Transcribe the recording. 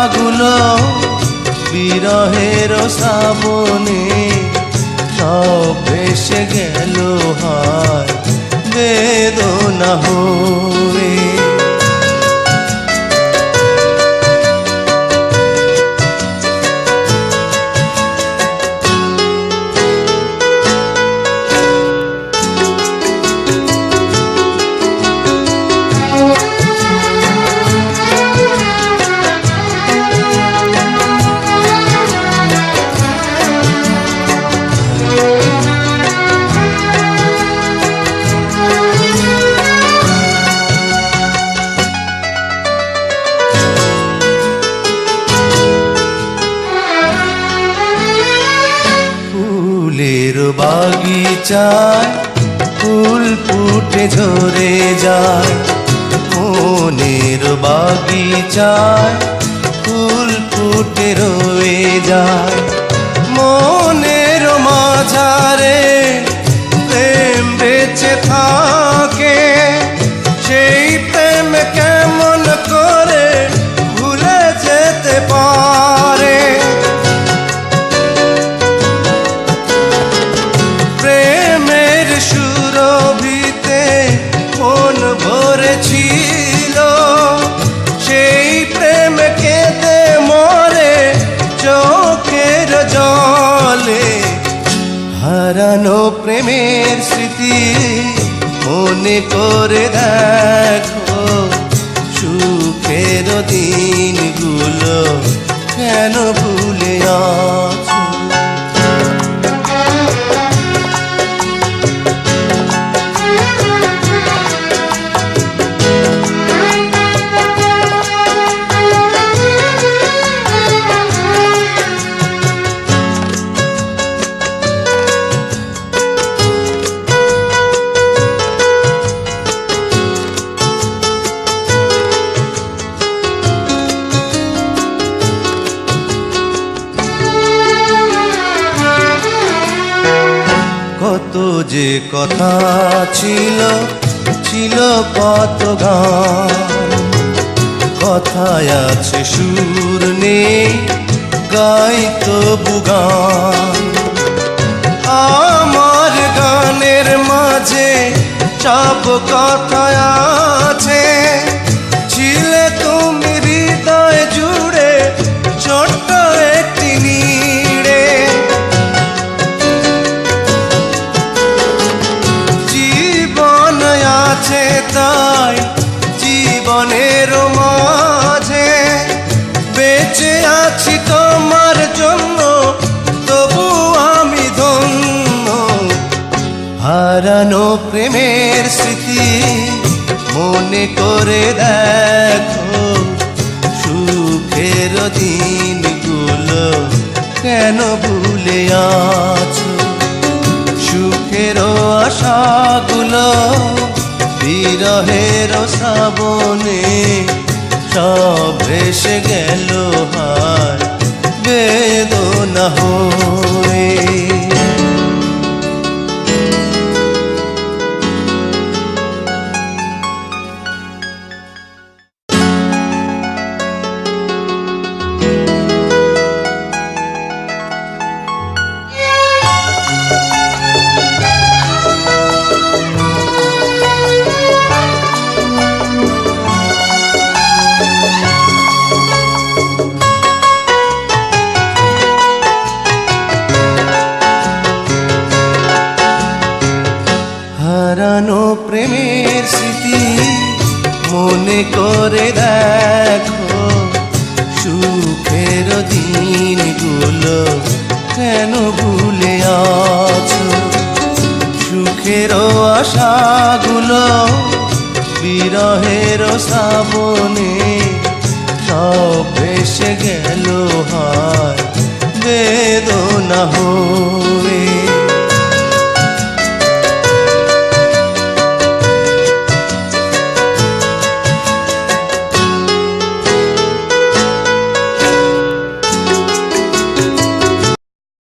আশাগুলো বিরহের শ্রাবণে সব ভেসে গেল হয় বেদনা হয়ে। বাগিচায় ফুল ফুটে ঝরে যায়। মনের বাগিচায় ফুল ফুটে রয়ে হারানো প্রেমের স্মৃতি মনে করে দেখো। সুখের দিনগুলো কেন ভুলে কত যে কথা ছিল ছিল কত গান কথায় আছে সুর নেই গাই তো বুগান আমার গানের মাঝে চাপ কথা আছে তাই জীবনের মাঝে। বেঁচে আছি তোমার জন্য, তবু আমি ধন্য। হারানো প্রেমের স্মৃতি মনে করে দেখো, সুখের দিনগুলো কেন ভুলে আছো বিরহের শ্রাবণে সব ভেসে গেল হায় বেদনা হয়ে। হারানো প্রেমের স্মৃতি মনে করে দেখো, সুখের দিনগুলো কেন ভুলে আছো? সুখের আশাগুলো বিরহের শ্রাবণে